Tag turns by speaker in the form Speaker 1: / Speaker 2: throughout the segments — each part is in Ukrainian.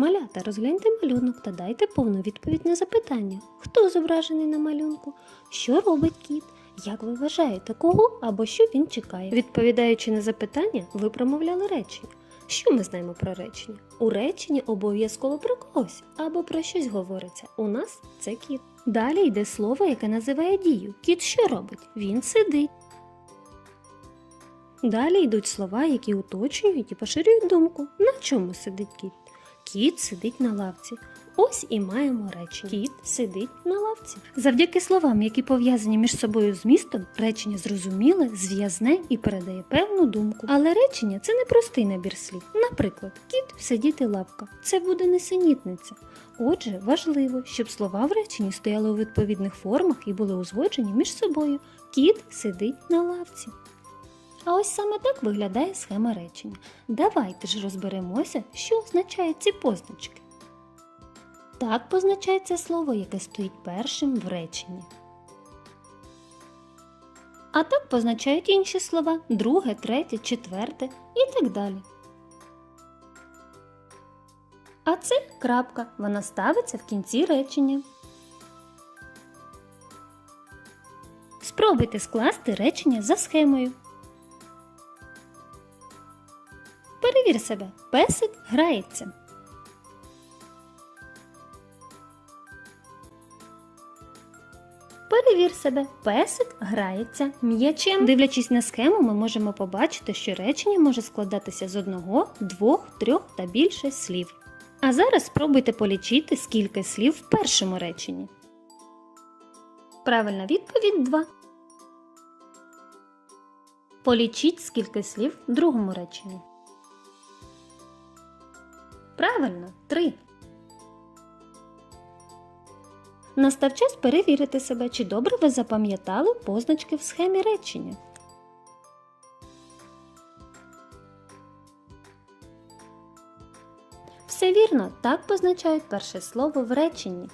Speaker 1: Малята, розгляньте малюнок та дайте повну відповідь на запитання. Хто зображений на малюнку? Що робить кіт? Як ви вважаєте, кого або що він чекає? Відповідаючи на запитання, ви промовляли речення. Що ми знаємо про речення? У реченні обов'язково про когось або про щось говориться. У нас це кіт. Далі йде слово, яке називає дію. Кіт що робить? Він сидить. Далі йдуть слова, які уточнюють і поширюють думку. На чому сидить кіт? Кіт сидить на лавці. Ось і маємо речення. Кіт сидить на лавці. Завдяки словам, які пов'язані між собою змістом, речення зрозуміле, зв'язне і передає певну думку. Але речення це не простий набір слів. Наприклад, кіт сидіти лавка. Це буде несенітниця. Отже, важливо, щоб слова в реченні стояли у відповідних формах і були узгоджені між собою. Кіт сидить на лавці. А ось саме так виглядає схема речення. Давайте ж розберемося, що означають ці позначки. Так позначається слово, яке стоїть першим в реченні. А так позначають інші слова друге, третє, четверте і так далі. А це крапка. Вона ставиться в кінці речення. Спробуйте скласти речення за схемою. Перевір себе. Песик грається. Перевір себе. Песик грається м'ячем. Дивлячись на схему, ми можемо побачити, що речення може складатися з одного, двох, трьох та більше слів. А зараз спробуйте полічити, скільки слів в першому реченні. Правильна відповідь 2. Полічіть, скільки слів в другому реченні. Правильно, 3. Настав час перевірити себе, чи добре ви запам'ятали позначки в схемі речення. Все вірно, так позначають перше слово в реченні.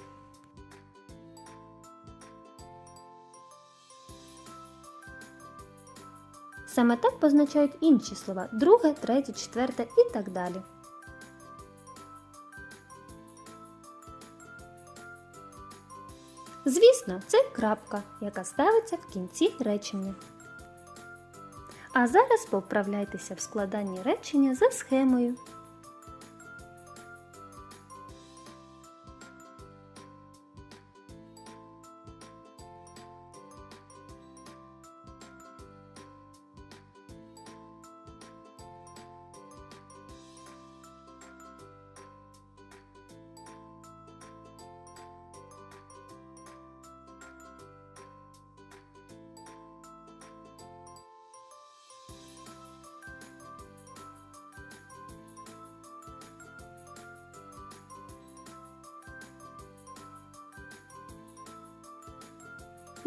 Speaker 1: Саме так позначають інші слова друге, третє, четверте і так далі. Звісно, це крапка, яка ставиться в кінці речення. А зараз поправляйтеся в складанні речення за схемою.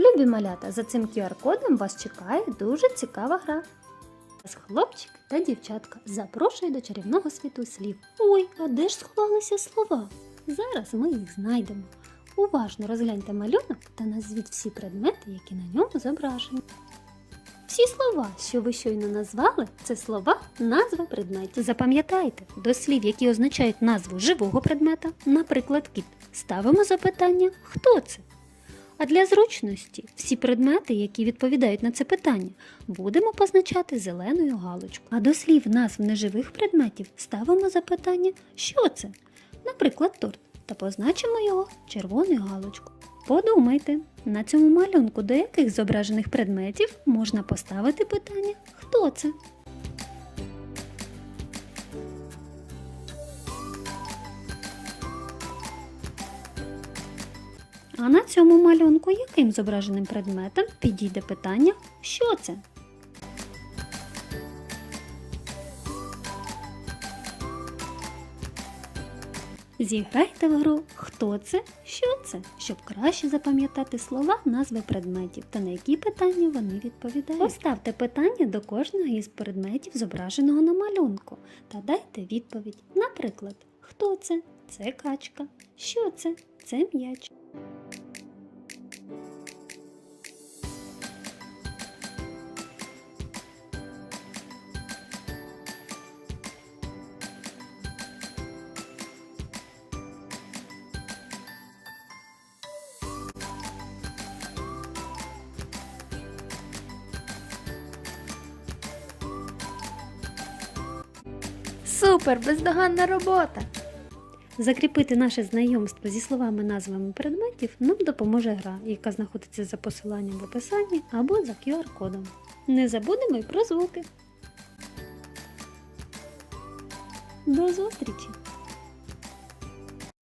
Speaker 1: Любі малята, за цим QR-кодом вас чекає дуже цікава гра. Хлопчик та дівчатка запрошую до чарівного світу слів. Ой, а де ж сховалися слова? Зараз ми їх знайдемо. Уважно розгляньте малюнок та назвіть всі предмети, які на ньому зображені. Всі слова, що ви щойно назвали, це слова назва предметів. Запам'ятайте, до слів, які означають назву живого предмета, наприклад, кіт, ставимо запитання хто це? А для зручності всі предмети, які відповідають на це питання, будемо позначати зеленою галочкою. А до слів назв неживих предметів ставимо запитання, що це? Наприклад, торт, та позначимо його червоною галочкою. Подумайте, на цьому малюнку до яких зображених предметів можна поставити питання хто це? А на цьому малюнку яким зображеним предметом підійде питання що це? Зіграйте в гру Хто це? Що це? Щоб краще запам'ятати слова назви предметів та на які питання вони відповідають. Поставте питання до кожного із предметів, зображеного на малюнку, та дайте відповідь. Наприклад, хто це? Це качка. Що це? Це м'яч. Супер, бездоганна робота! Закріпити наше знайомство зі словами назвами предметів нам допоможе гра, яка знаходиться за посиланням в описанні або за QR-кодом. Не забудемо й про звуки. До зустрічі!